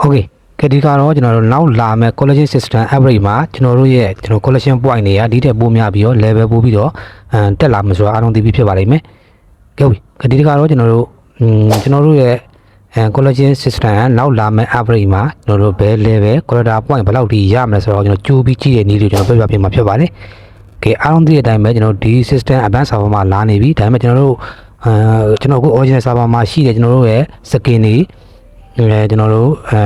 โอเคကဒီကတော့ကျွန်တော်တို့နောက်လာမဲ့ collagen system average မှာကျွန်တော်တို့ရဲ့ကျွန်တော် collagen point တွေကဒီထက်ပိုများပြီးတော့ level ပိုပြီးတော့အမ်တက်လာမှာဆိုတာအားလုံးသိပြီးဖြစ်ပါလိမ့်မယ်ကဲဟုတ်ပြီကဒီကတော့ကျွန်တော်တို့อืมကျွန်တော်တို့ရဲ့အဲ collagen system ကနောက်လာမဲ့ average မှာကျွန်တော်တို့ဘယ် level collagen point ဘယ်လောက်ထိရမလဲဆိုတော့ကျွန်တော်ကြိုးပြီးကြည့်ရနည်းလေးကျွန်တော်ပြပြပေးမှာဖြစ်ပါတယ်ကဲအားလုံးသိတဲ့အတိုင်းပဲကျွန်တော်တို့ဒီ system advanced server မှာလာနေပြီဒါပေမဲ့ကျွန်တော်တို့အဲကျွန်တော်အခု original server မှာရှိတဲ့ကျွန်တော်တို့ရဲ့ skin တွေ အဲကျွန်တော်တို့အဲ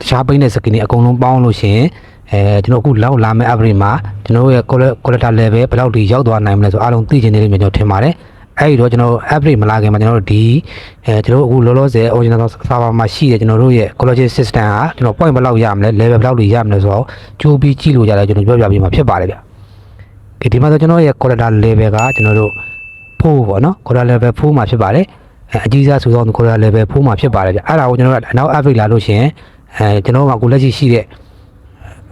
တခြားပိန်းတဲ့ skin တွေအကုန်လုံးပေါင်းလို့ရှိရင်အဲကျွန်တော်အခုလောက်လာမယ့် average မှာကျွန်တော်တို့ရဲ့ quality level ဘယ်လောက်ထိရောက်သွားနိုင်မလဲဆိုအားလုံးသိချင်နေလိမ့်မယ်ကျွန်တော်ထင်ပါတယ်အဲ့ဒီတော့ကျွန်တော် average မလာခင်မှာကျွန်တော်တို့ဒီအဲကျွန်တော်တို့အခုလောလောဆယ် original server မှာရှိတဲ့ကျွန်တော်တို့ရဲ့ collagen system ကကျွန်တော် point ဘယ်လောက်ရမလဲ level ဘယ်လောက်ထိရမလဲဆိုတော့ကြိုးပြီးကြည့်လို့ရတယ်ကျွန်တော်ပြောပြပေးမှာဖြစ်ပါတယ်ဗျ။ဒီဒီမှာဆိုကျွန်တော်ရဲ့ quality level ကကျွန်တော်တို့4ပေါ့နော် quality level 4မှာဖြစ်ပါတယ်။ အဲအကြီးစားဆိုတော့ quality level 4မှာဖြစ်ပါတယ်ဗျ။အဲ့ဒါကိုကျွန်တော်တို့နောက် average လာလို့ရှိရင်အဲကျွန်တော်ကအခုလက်ရှိရှိတဲ့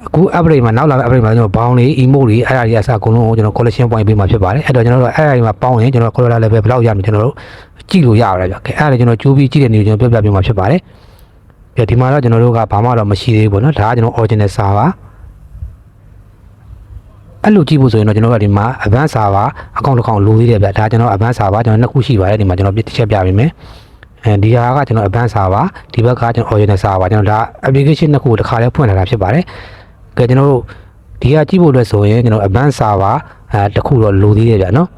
အခု average မှာနောက်လာမယ့် average မှာကျွန်တော်ဘောင်းတွေ emote တွေအဲ့ဒါတွေအစားအကုန်လုံးကိုကျွန်တော် collection point ပေးမှာဖြစ်ပါတယ်အဲ့တော့ကျွန်တော်တို့အဲ့ဒါတွေမှာပေါင်းရင်ကျွန်တော် color level ဘယ်လောက်ရမလဲကျွန်တော်တို့ကြည့်လို့ရပါတယ်ဗျ။အဲ့ဒါကျွန်တော်ကြိုးပြီးကြည့်တဲ့နေကိုကျွန်တော်ပြပြပေးမှာဖြစ်ပါတယ်။ပြဒီမှာတော့ကျွန်တော်တို့ကဘာမှတော့မရှိသေးဘူးပေါ့နော်ဒါကကျွန်တော် original server အဲ့လိုကြည့်ဖို့ဆိုရင်တော့ကျွန်တော်တို့ကဒီမှာ advanced server အကောင့်တစ်ကောင်လိုသေးတယ်ဗျဒါကျွန်တော် advanced server ကျွန်တော်နှစ်ခုရှိပါတယ်ဒီမှာကျွန်တော်တစ်ချက်ပြပေးမယ်အဲဒီဟာကကျွန်တော် advanced server ဒီဘက်ကကျွန်တော် original server ကျွန်တော်ဒါ application နှစ်ခုတစ်ခါတည်းဖွင့်လာတာဖြစ်ပါတယ်ကဲကျွန်တော်တို့ဒီဟာကြည့်ဖို့အတွက်ဆိုရင်ကျွန်တော် advanced server အဲတစ်ခုတော့လိုသေးတယ်ဗျနော်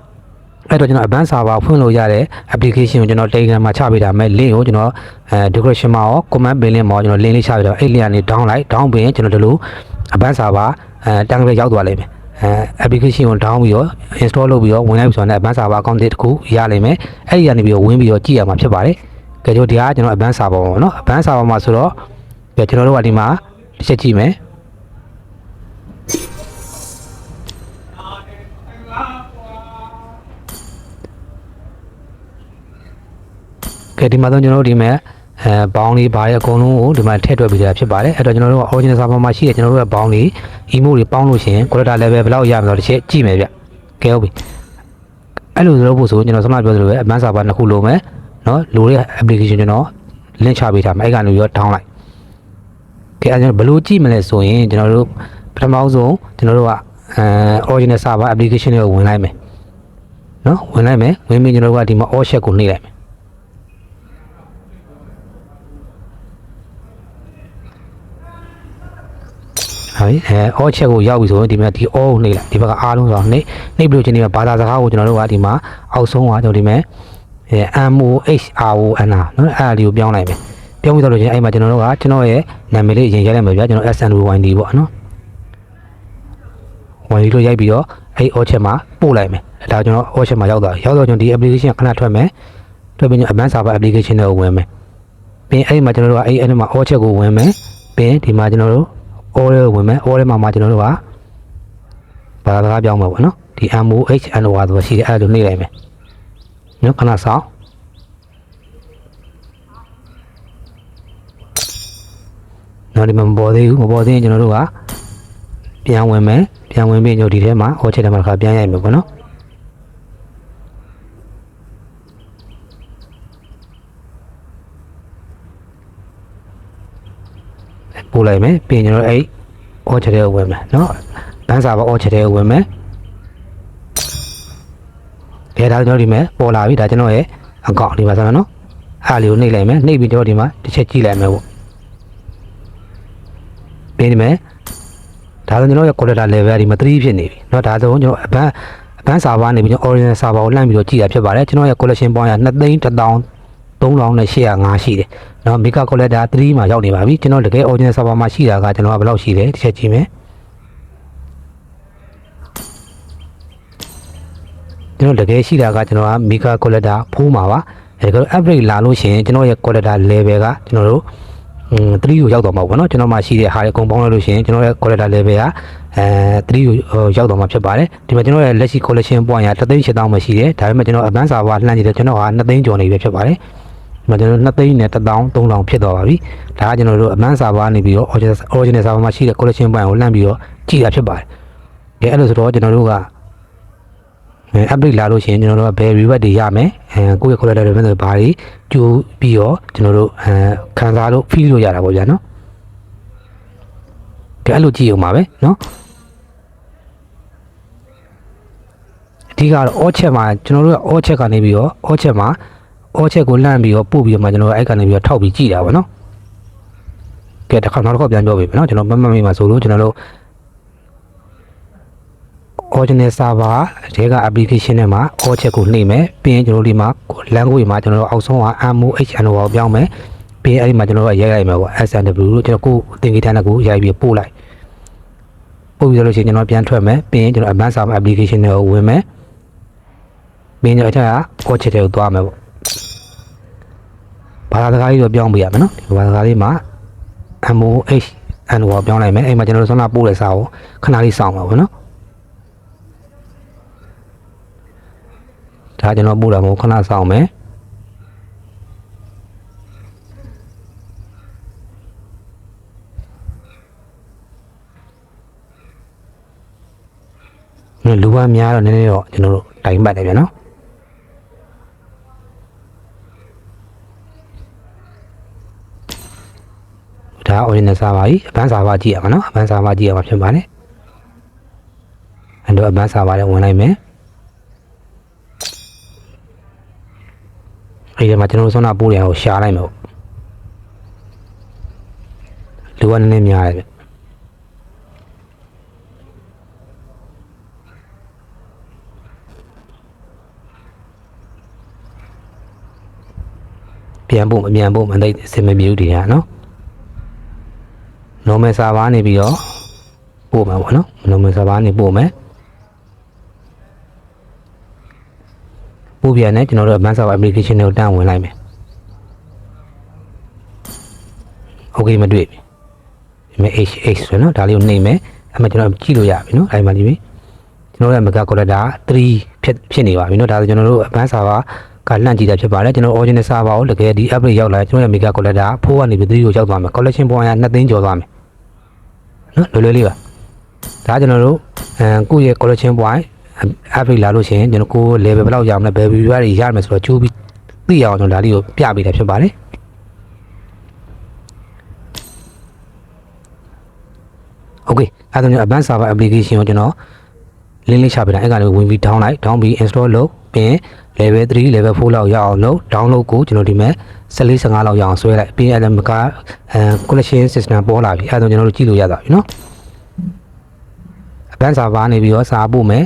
အဲ့တော့ကျွန်တော် advanced server ဖွင့်လို့ရတဲ့ application ကိုကျွန်တော် Telegram မှာချပေးတာမဲ့ link ကိုကျွန်တော်အဲ description မှာရော comment ပင် link မှာရောကျွန်တော် link လေးချပေးတော့အဲ့ link ကနေ down လိုက် down ပင်ကျွန်တော်ဒီလို advanced server အဲတန်းကလေးရောက်သွားလိမ့်မယ် အဲ application ကို down ပြီးတော့ install လုပ်ပြီးတော့ဝင်လိုက်ပြီဆိုတော့ advanced server account တစ်ခုရလိမ့်မယ်အဲ့ဒီကနေပြီးတော့ဝင်ပြီးတော့ကြည့်ရမှာဖြစ်ပါတယ်ကြည့်ကြဒီကကျွန်တော် advanced server ပေါ့နော် advanced server မှာဆိုတော့ကြကျွန်တော်တို့ကဒီမှာတစ်ချက်ကြည့်မယ်ကဲဒီမှာတော့ကျွန်တော်တို့ဒီမှာ အဲဘောင်းလေးဘာရဲ့အကုန်လုံးကိုဒီမှာထည့်တွက်ပေးကြတာဖြစ်ပါတယ်အဲ့တော့ကျွန်တော်တို့က original server မှာရှိတဲ့ကျွန်တော်တို့ရဲ့ဘောင်းလေး emo တွေပေါင်းလို့ရှိရင် quality level ဘယ်လောက်ရမလဲတစ်ချက်ကြည့်မယ်ဗျကဲဟုတ်ပြီအဲ့လိုလုပ်ဖို့ဆိုကျွန်တော်စမပြောသလိုပဲ advanced server နှစ်ခုလိုမယ်နော်လိုတဲ့ application ကျွန်တော် link ချပေးထားမယ်အဲ့ကနေပြီးတော့ down လိုက်ကဲအဲ့ကျွန်တော်ဘယ်လိုကြည့်မလဲဆိုရင်ကျွန်တော်တို့ပထမဆုံးကျွန်တော်တို့ကအဲ original server application တွေကိုဝင်လိုက်မယ်နော်ဝင်လိုက်မယ်ဝင်ပြီးကျွန်တော်တို့ကဒီမှာ all check ကိုနှိပ်လိုက်မယ် ဟာအဲ all check ကိုရောက်ပြီဆိုရင်ဒီမှာဒီ all ကိုနှိပ်လိုက်ဒီဘက်ကအားလုံးဆိုတော့နှိပ်နှိပ်ပြီးလို့ချင်းဒီမှာဘာသာစကားကိုကျွန်တော်တို့ကဒီမှာအောက်ဆုံးကကျွန်တော်ဒီမှာအဲ M O H R O N နော်အဲ့ဒါလေးကိုပြောင်းလိုက်မယ်ပြောင်းပြီးတော့လို့ချင်းအဲ့မှာကျွန်တော်တို့ကကျွန်တော်ရဲ့နာမည်လေးအရင်ရိုက်လိုက်မယ်ဗျာကျွန်တော် S N O Y D ပေါ့နော် Y D လို့ရိုက်ပြီးတော့အဲ့ all check မှာပို့လိုက်မယ်ဒါကျွန်တော် all check မှာရောက်သွားရောက်တော့ကျွန်တော်ဒီ application ခဏထွက်မယ်ထွက်ပြီး advanced server application တွေကိုဝင်မယ်ပြီးအဲ့မှာကျွန်တော်တို့ကအဲ့အဲ့မှာ all check ကိုဝင်မယ်ပြီးဒီမှာကျွန်တော်တို့ all လေးဝင်မယ် all လေးမှာမှကျွန်တော်တို့ကဘာသာစကားပြောင်းမှာပေါ့နော်ဒီ MOH NOR ဆိုရှိတယ်အဲ့ဒါလိုနှိပ်လိုက်မယ်နော်ခဏဆောင်နော်ဒီမှာမပေါ်သေးဘူးမပေါ်သေးရင်ကျွန်တော်တို့ကပြန်ဝင်မယ်ပြန်ဝင်ပြီးညိုဒီထဲမှာ all ချက်ထဲမှာတစ်ခါပြန်ရိုက်မယ်ပေါ့နော် ပို့လိုက်မယ်ပြီးရင်ကျွန်တော်အဲ့ all ချက်ထဲကိုဝင်မယ်နော်ဘန်းစာပါ all ချက်ထဲကိုဝင်မယ်ကဲဒါကျွန်တော်ဒီမှာပေါ်လာပြီဒါကျွန်တော်ရဲ့အကောင့်ဒီမှာဆိုတော့နော်အားလေးကိုနှိပ်လိုက်မယ်နှိပ်ပြီးတော့ဒီမှာတစ်ချက်ကြည့်လိုက်မယ်ပေါ့ပြီးဒီမှာဒါဆိုကျွန်တော်ရဲ့ quality level ဒီမှာ3ဖြစ်နေပြီเนาะဒါဆိုကျွန်တော်အဘန်းအဘန်း server နေပြီးကျွန်တော် original server ကိုလှမ်းပြီးတော့ကြည့်ရဖြစ်ပါတယ်ကျွန်တော်ရဲ့ collection point က2သိန်း1000 3000နဲ့805ရှိတယ် เนาะ mega collector 3မှာရောက်နေပါပြီကျွန်တော်တကယ် original server မှာရှိတာကကျွန်တော်ကဘယ်လောက်ရှိလဲတစ်ချက်ကြည့်မယ်ကျွန်တော်တကယ်ရှိတာကကျွန်တော်က mega collector 4မှာပါအဲဒါ average လာလို့ရှိရင်ကျွန်တော်ရဲ့ collector level ကကျွန်တော်တို့อืม3ကိုရောက်တော့မှာပေါ့နော်ကျွန်တော်မှရှိတဲ့ဟာတွေအကုန်ပေါင်းလိုက်လို့ရှိရင်ကျွန်တော်ရဲ့ collector levelကအဲ3ကိုရောက်တော့မှာဖြစ်ပါတယ်ဒီမှာကျွန်တော်ရဲ့လက်ရှိ collection point က3သိန်း8000ပဲရှိတယ်ဒါပေမဲ့ကျွန်တော် advance server လှမ်းကြည့်တယ်ကျွန်တော်က2သိန်းကျော်နေပြီဖြစ်ပါတယ်ဒီ မှာကျွန်တော်တို့2သိန်းနဲ့1000 3000ဖြစ်သွားပါပြီဒါကကျွန်တော်တို့အမန်းစာပါနေပြီးတော့ original server မှာရှိတဲ့ collection point ကိုလှမ်းပြီးတော့ကြည့်တာဖြစ်ပါတယ်အဲအဲ့လိုဆိုတော့ကျွန်တော်တို့က update လာလို့ရှိရင်ကျွန်တော်တို့ကဘယ် reward တွေရမယ်အဲကိုယ့်ရဲ့ collector တွေဘယ်လိုဘာတွေကြိုးပြီးတော့ကျွန်တော်တို့အဲခံစားလို့ feel လို့ရတာပေါ့ဗျာနော်ကဲအဲ့လိုကြည့်အောင်ပါပဲနော်အဓိကတော့ all check မှာကျွန်တော်တို့က all check ကနေပြီးတော့ all check မှာ အောချက်ကိုလှမ်းပြီးတော့ပို့ပြီးတော့မှကျွန်တော်အဲ့ကနေပြီးတော့ထောက်ပြီးကြည့်တာပေါ့နော်ကဲတစ်ခါနောက်တစ်ခါပြန်ပြောပေးမယ်နော်ကျွန်တော်မမမေးမှာဆိုလို့ကျွန်တော်တို့ original server တဲက application ထဲမှာ all check ကိုနှိမ့်မယ်ပြီးရင်ကျွန်တော်ဒီမှာ language မှာကျွန်တော်တို့အောက်ဆုံးက MOHN ကိုပြောင်းမယ်ပြီးရင်အဲ့ဒီမှာကျွန်တော်တို့ရိုက်ရိုက်မယ်ပေါ့ SNW လို့ကျွန်တော်ကိုသင်္ကေတနဲ့ကိုရိုက်ပြီးပို့လိုက်ပို့ပြီးဆိုလို့ရှိရင်ကျွန်တော်ပြန်ထွက်မယ်ပြီးရင်ကျွန်တော် advanced server application တွေကိုဝင်မယ်ပြီးရင်ကျွန်တော်အဲ့ဒါ all check တွေကိုသွားမယ်ပေါ့ ဘာသာစကားလေးတော့ပြောင်းပေးရမယ်နော်ဒီဘာသာစကားလေးမှာ MOHN ကိုပြောင်းလိုက်မယ်အဲ့မှာကျွန်တော်တို့ဆွမ်းနာပို့တဲ့စာကိုခဏလေးစောင့်ပါပေါ့နော်ဒါကျွန်တော်ပို့တာမဟုတ်ခဏဆောင်မယ်နော်လူကများတော့နည်းနည်းတော့ကျွန်တော်တို့တိုင်ပတ်တယ်ဗျာနော် ဒါ original server ကြီး advanced server ကြည့်ရမှာနော် advanced server ကြည့်ရမှာဖြစ်ပါတယ်အဲ့တော့ advanced server လည်းဝင်လိုက်မယ်အဲ့ဒီမှာကျွန်တော်တို့ဆွမ်းနာပိုးတယ်ကိုရှာလိုက်မယ်ပေါ့လူကနည်းနည်းများတယ်ဗျပြန်ဖို့မပြန်ဖို့မသိအစင်မပြေဘူးဒီဟာနော် normal server နေပြီးတော့ပို့မှာပေါ့နော် normal server နေပို့မယ်ပို့ပြန်တယ်ကျွန်တော်တို့ advanced server application တွေကိုတန်းဝင်လိုက်မယ် okay မတွေ့ပြီဒီမဲ့ hh ဆိုနော်ဒါလေးကိုနှိမ့်မယ်အဲ့မှာကျွန်တော်ကြည့်လို့ရပြီနော်အဲ့မှာကြည့်ပြီကျွန်တော်တို့ရဲ့ mega collector 3ဖြစ်ဖြစ်နေပါပြီနော်ဒါဆိုကျွန်တော်တို့ advanced server ကလန့်ကြည့်တာဖြစ်ပါတယ်ကျွန်တော် original server ကိုတကယ်ဒီ upgrade ရောက်လာကျွန်တော်ရဲ့ mega collector 4ကနေပြီး3ကိုရောက်သွားမယ် collection point က2သိန်းကျော်သွားမယ် နော်လွယ်လွယ်လေးပါဒါကျွန်တော်တို့အဲကိုယ့်ရဲ့ collection point upgrade လာလို့ရှိရင်ကျွန်တော်ကို level ဘယ်လောက်ရမလဲဘယ် view တွေရမယ်ဆိုတော့ကြိုးပြီးသိအောင်ကျွန်တော်ဒါလေးကိုပြပေးတာဖြစ်ပါတယ်โอเคအဲဒါကြောင့် advanced server application ကိုကျွန်တော် link လေးချပေးတာအဲ့ကနေဝင်ပြီး down လိုက် down ပြီး install လုပ် ပြီးရင် level 3 level 4လောက်ရအောင်လုပ် download ကိုကျွန်တော်ဒီမဲ့14 15လောက်ရအောင်ဆွဲလိုက်ပြီးရင်အဲ့ဒါမကအဲ collection system ပေါ်လာပြီအဲ့ဒါကြောင့်ကျွန်တော်တို့ကြည့်လို့ရတာပြီနော် advanced server နေပြီးတော့စာပို့မယ်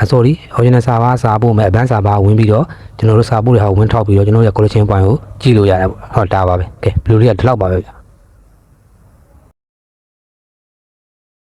အ sorry original server စာပို့မယ် advanced server ဝင်ပြီးတော့ကျွန်တော်တို့စာပို့တဲ့ဟာကိုဝင်ထောက်ပြီးတော့ကျွန်တော်တို့ရဲ့ collection point ကိုကြည့်လို့ရတယ်ပေါ့ဟုတ်တာပါပဲကဲဘယ်လိုလေးကဒီလောက်ပါပဲဗျာ